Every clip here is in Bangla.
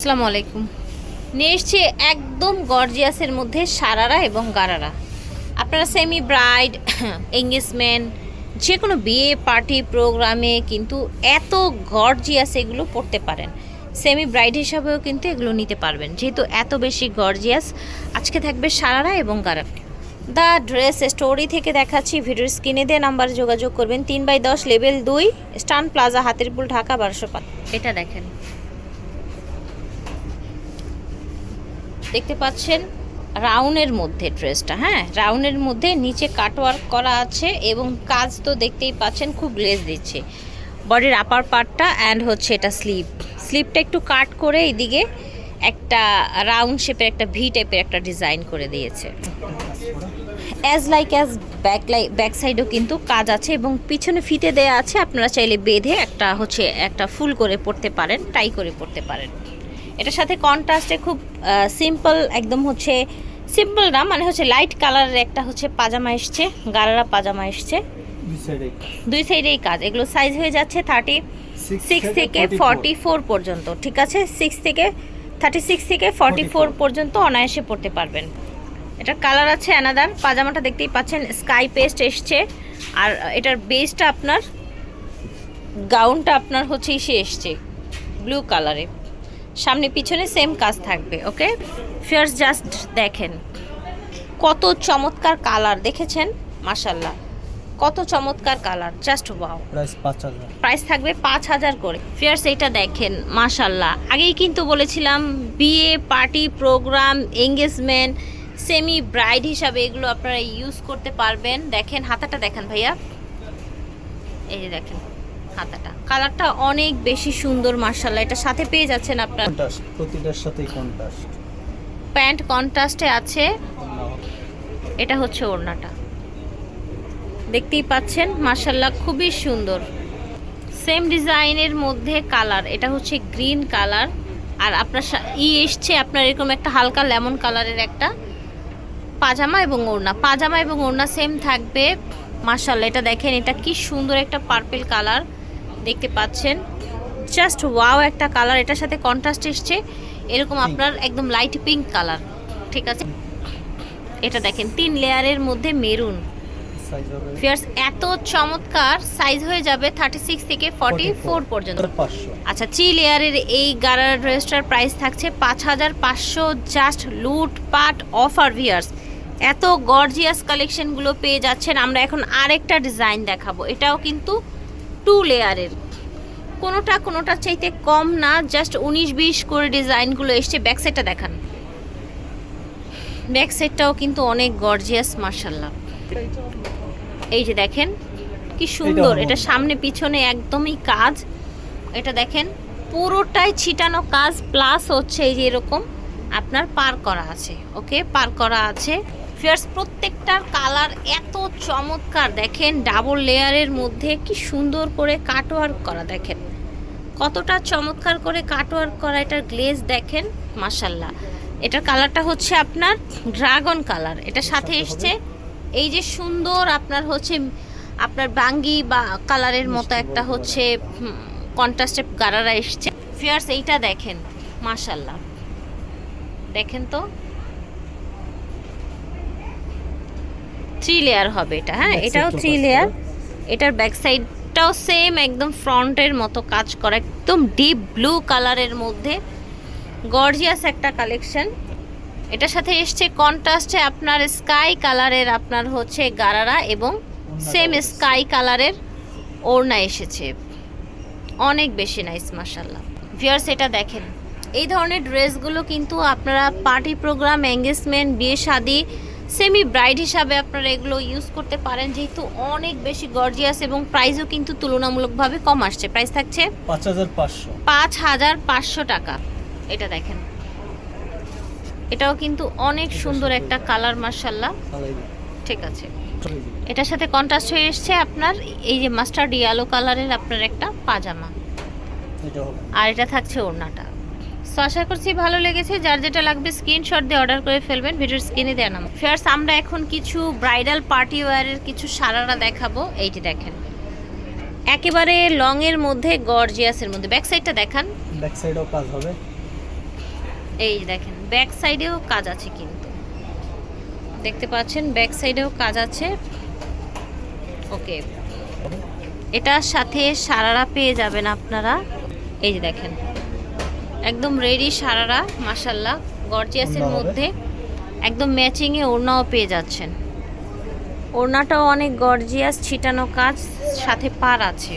আসসালামু আলাইকুম। নিয়ে এসছি একদম গর্জিয়াসের মধ্যে সারারা এবং গারারা। আপনারা সেমি ব্রাইড এঙ্গেজমেন্ট যে কোনো বিয়ে পার্টি প্রোগ্রামে কিন্তু এত গর্জিয়াস এগুলো পড়তে পারেন। সেমি ব্রাইড হিসাবেও কিন্তু এগুলো নিতে পারবেন, যেহেতু এত বেশি গর্জিয়াস। আজকে থাকবে সারারা এবং গারারা। দ্য ড্রেস স্টোরি থেকে দেখাচ্ছি, ভিডিওর স্ক্রিনে দিয়ে নাম্বারে যোগাযোগ করবেন, তিন বাই দশ, লেভেল দুই, স্টান প্লাজা, হাতিরপুল, ঢাকা, বারোশো পাঁচ। এটা দেখেন। দেখতে পাচ্ছেন রাউনের মধ্যে ড্রেসটা হ্যাঁ? রাউনের মধ্যে নিচে কাটওয়ার্ক করা আছে এবং কাজ তো দেখতেই পাচ্ছেন খুব গ্লেজ দিচ্ছে। বডির আপার পার্টটা অ্যান্ড হচ্ছে এটা স্লিপ স্লিপটা একটু কাট করে এইদিকে একটা রাউন্ড শেপের একটা ভি টাইপের একটা ডিজাইন করে দিয়েছে। অ্যাজ লাইক অ্যাজ ব্যাক লাই ব্যাক সাইডেও কিন্তু কাজ আছে এবং পিছনে ফিতে দেয়া আছে, আপনারা চাইলে বেঁধে একটা হচ্ছে একটা ফুল করে পড়তে পারেন টাই করে পড়তে পারেন। এটার সাথে কন্ট্রাস্টে খুব সিম্পল একদম হচ্ছে সিম্পল না মানে হচ্ছে লাইট কালারের একটা হচ্ছে পাজামা এসছে গালারা পাজামা এসছে। দুই সাইডে দুই সাইডেই কাজ এগুলো সাইজ হয়ে যাচ্ছে থার্টি সিক্স থেকে ফর্টি ফোর পর্যন্ত ঠিক আছে? সিক্স থেকে থার্টি সিক্স থেকে ফর্টি ফোর পর্যন্ত অনায়াসে পড়তে পারবেন। এটার কালার আছে অ্যানাদার পাজামাটা দেখতেই পাচ্ছেন স্কাই পেস্ট এসছে। আর এটার বেসটা আপনার গাউনটা আপনার হচ্ছে ইসে এসছে ব্লু কালারে সামনে পিছনে সেম কাজ থাকবে ওকে ফিয়ার্স জাস্ট দেখেন কত চমৎকার কালার দেখেছেন? মাশাল্লাহ কত চমৎকার কালার জাস্ট ওয়াও প্রাইস থাকবে পাঁচ হাজার করে। ফিয়ার্স এইটা দেখেন মাশাল্লাহ আগেই কিন্তু বলেছিলাম বিয়ে party program engagement semi bride হিসাবে এগুলো আপনারা ইউজ করতে পারবেন। দেখেন হাতাটা দেখেন ভাইয়া। এই যে দেখেন। হাতাটা কালারটা অনেক বেশি সুন্দর মার্শাল্লাহ এটা সাথে পেয়ে যাচ্ছেন আপনার। প্রতিটার সাথেই কন্ট্রাস্ট প্যান্ট কন্ট্রাস্টে আছে। এটা হচ্ছে ওড়নাটা। দেখতেই পাচ্ছেন মার্শাল্লাহ খুবই সুন্দর। সেম ডিজাইনের মধ্যে কালার। এটা হচ্ছে গ্রিন কালার। আর আপনার ই এসছে আপনার এরকম একটা হালকা লেমন কালারের একটা পাজামা এবং ওড়না। পাজামা এবং ওড়না সেম থাকবে। মার্শাল্লাহ এটা দেখেন এটা কি সুন্দর একটা পার্পেল কালার। দেখতে পাচ্ছেন। জাস্ট ওয়াও একটা কালার এটার সাথে কন্ট্রাস্ট এসছে। এরকম আপনার একদম লাইট পিঙ্ক কালার ঠিক আছে? এটা দেখেন তিন লেয়ারের মধ্যে মেরুন ফিয়ার্স এত চমৎকার সাইজ হয়ে যাবে থার্টি সিক্স থেকে ফর্টি ফোর পর্যন্ত। আচ্ছা থ্রি লেয়ারের এই গারার ড্রেসটার প্রাইস থাকছে পাঁচ হাজার পাঁচশো। জাস্ট লুট পাট অফার ভিয়ার্স এত গর্জিয়াস কালেকশনগুলো পেয়ে যাচ্ছেন। আমরা এখন আরেকটা ডিজাইন দেখাবো। এটাও কিন্তু টু লেয়ারের কোনোটা কোনোটা চাইতে কম না জাস্ট উনিশ বিশ করে ডিজাইনগুলো এসছে ব্যাক সাইডটা দেখান। ব্যাক সাইডটাও কিন্তু অনেক গর্জিয়াস মার্শাল্লাহ এই যে দেখেন কি সুন্দর এটা সামনে পিছনে একদমই কাজ। এটা দেখেন পুরোটাই ছিটানো কাজ প্লাস হচ্ছে এই যে এরকম আপনার পার করা আছে ওকে পার করা আছে। ফিয়ার্স প্রত্যেকটার কালার এত চমৎকার। দেখেন ডাবল লেয়ারের মধ্যে কি সুন্দর করে কাটওয়ার্ক করা দেখেন। কতটা চমৎকার করে কাটওয়ার্ক করা এটার গ্লেজ দেখেন মাসাল্লাহ এটার কালারটা হচ্ছে আপনার ড্রাগন কালার এটা সাথে সাথে এসছে এই যে সুন্দর আপনার হচ্ছে আপনার বাঙ্গি বা কালারের মতো একটা হচ্ছে কন্ট্রাস্টে গারারা এসছে। ফিয়ার্স এইটা দেখেন মাশাল্লাহ দেখেন তো? থ্রি লেয়ার হবে এটা হ্যাঁ? এটাও থ্রি লেয়ার এটার ব্যাক সাইডটাও সেম একদম ফ্রন্টের মতো কাজ করা একদম ডিপ ব্লু কালারের মধ্যে গর্জিয়াস একটা কালেকশন এটার সাথে এসছে কন্ট্রাস্টে আপনার স্কাই কালারের আপনার হচ্ছে গারারা এবং সেম স্কাই কালারের ওড়না এসেছে। অনেক বেশি নাইস মাসাল্লাহ ভিয়ার্স এটা দেখেন। এই ধরনের ড্রেসগুলো কিন্তু আপনারা পার্টি প্রোগ্রাম এঙ্গেজমেন্ট বিয়ে শাদি সেমি ব্রাইড হিসাবে আপনারা এগুলো ইউজ করতে পারেন যেহেতু অনেক বেশি গর্জিয়াস এবং প্রাইসও কিন্তু তুলনামূলকভাবে কম আসছে। প্রাইস থাকছে পাঁচ হাজার পাঁচশো। পাঁচ হাজার পাঁচশো টাকা। এটা দেখেন। এটাও কিন্তু অনেক সুন্দর একটা কালার মার্শাল্লাহ ঠিক আছে। এটার সাথে কন্ট্রাস্ট হয়ে এসছে আপনার এই যে মাস্টার্ড ইয়েলো কালারের আপনার একটা পাজামা। আর এটা থাকছে ওড়নাটা। সো আশা করছি ভালো লেগেছে। যার যেটা লাগবে স্ক্রিনশট দিয়ে অর্ডার করে ফেলবেন ভিডিওর স্ক্রিনে দেওয়া নাম ফেয়ার্স আমরা এখন কিছু ব্রাইডাল পার্টি ওয়ারের কিছু সারারা দেখাবো। এইটি দেখেন একেবারে লং এর মধ্যে গর্জিয়াসের মধ্যে। ব্যাক সাইডটা দেখান। ব্যাক সাইডেও কাজ হবে। এই দেখেন ব্যাক সাইডেও কাজ আছে কিন্তু। দেখতে পাচ্ছেন ব্যাক সাইডেও কাজ আছে। ওকে এটার সাথে সারারা পেয়ে যাবেন আপনারা। এই যে দেখেন একদম রেডি সারারা মাসাল্লাহ গর্জিয়াসের মধ্যে একদম ম্যাচিংয়ে ওড়নাও পেয়ে যাচ্ছেন। ওড়নাটাও অনেক গর্জিয়াস ছিটানো কাজ সাথে পার আছে।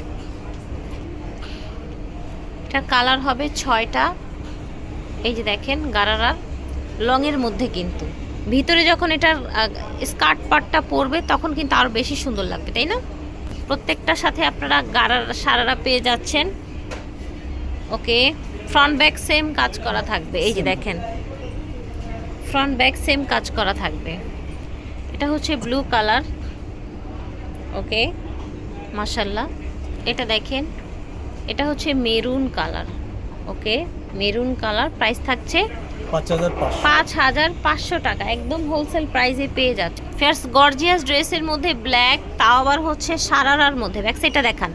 এটার কালার হবে ছয়টা। এই যে দেখেন গারারা লংয়ের মধ্যে কিন্তু। ভিতরে যখন এটার স্কার্ট পার্টটা পরবে তখন কিন্তু আরও বেশি সুন্দর লাগবে তাই না? প্রত্যেকটার সাথে আপনারা গারার সারারা পেয়ে যাচ্ছেন। ওকে ফ্রন্ট ব্যাক সেম কাজ করা থাকবে এই যে দেখেন। ফ্রন্ট ব্যাক সেম কাজ করা থাকবে। এটা হচ্ছে ব্লু কালার ওকে মাশাল্লাহ এটা দেখেন এটা হচ্ছে maroon colour okay maroon colour price থাকছে পাঁচ হাজার পাঁচশো। টাকা একদম হোলসেল প্রাইসে পেয়ে যাচ্ছে। ফেয়ার্স গর্জিয়াস ড্রেসের মধ্যে ব্ল্যাক তাও আবার হচ্ছে সারারার মধ্যে ব্যাক সাইডটা দেখান।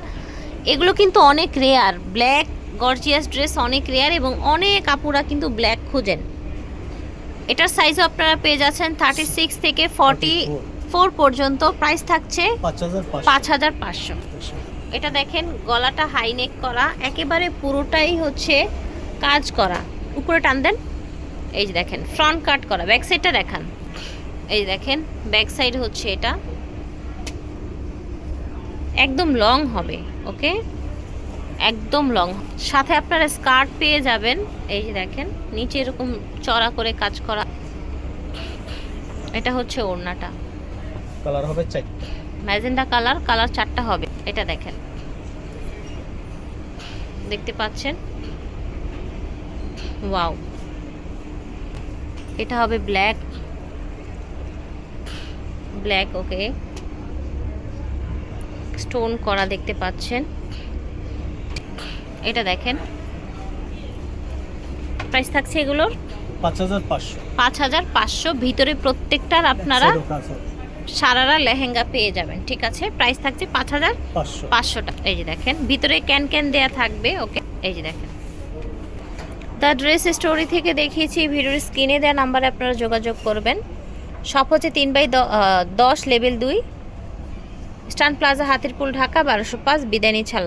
এগুলো কিন্তু অনেক রেয়ার ব্ল্যাক গর্জিয়াস ড্রেস অনেক রেয়ার এবং অনেক আপুরা কিন্তু ব্ল্যাক খুঁজেন। এটার সাইজও আপনারা পেয়ে যাচ্ছেন থার্টি সিক্স থেকে ফর্টি ফোর পর্যন্ত। প্রাইস থাকছে পাঁচ হাজার পাঁচশো। এটা দেখেন গলাটা হাই নেক করা একেবারে পুরোটাই হচ্ছে কাজ করা। উপরে টান দেন। এই যে দেখেন ফ্রন্ট কাট করা ব্যাক সাইডটা দেখান। এই দেখেন ব্যাক সাইড হচ্ছে এটা। একদম লং হবে ওকে একদম লং। সাথে আপনারা স্কার্ট পেয়ে যাবেন। এই যে দেখেন নিচে এরকম চড়া করে কাজ করা। এটা হচ্ছে ওড়নাটা। কালার হবে চারটে। ম্যাজেন্ডা কালার কালার চারটা হবে। এটা দেখেন। দেখতে পাচ্ছেন? ওয়াও। এটা হবে ব্ল্যাক। ব্ল্যাক ওকে। স্টোন করা দেখতে পাচ্ছেন। এটা দেখেন। প্রাইস থাকছে এগুলোর পাঁচ হাজার পাঁচশো। ভিতরে প্রত্যেকটার আপনারা। সারারা লেহেঙ্গা পেয়ে যাবেন ঠিক আছে? প্রাইস থাকছে পাঁচ হাজার পাঁচশো। টাকা এই যে দেখেন। ভিতরে ক্যান ক্যান দেয়া থাকবে ওকে? এই যে দেখেন। দ্য ড্রেস স্টোরি থেকে দেখিয়েছি ভিডিওর স্ক্রিনে দেওয়া নাম্বারে আপনারা যোগাযোগ করবেন। সব হচ্ছে তিন বাই দশ লেভেল দুই। স্টান প্লাজা হাতিরপুল ঢাকা বারোশো পাঁচ বিদানি ছালা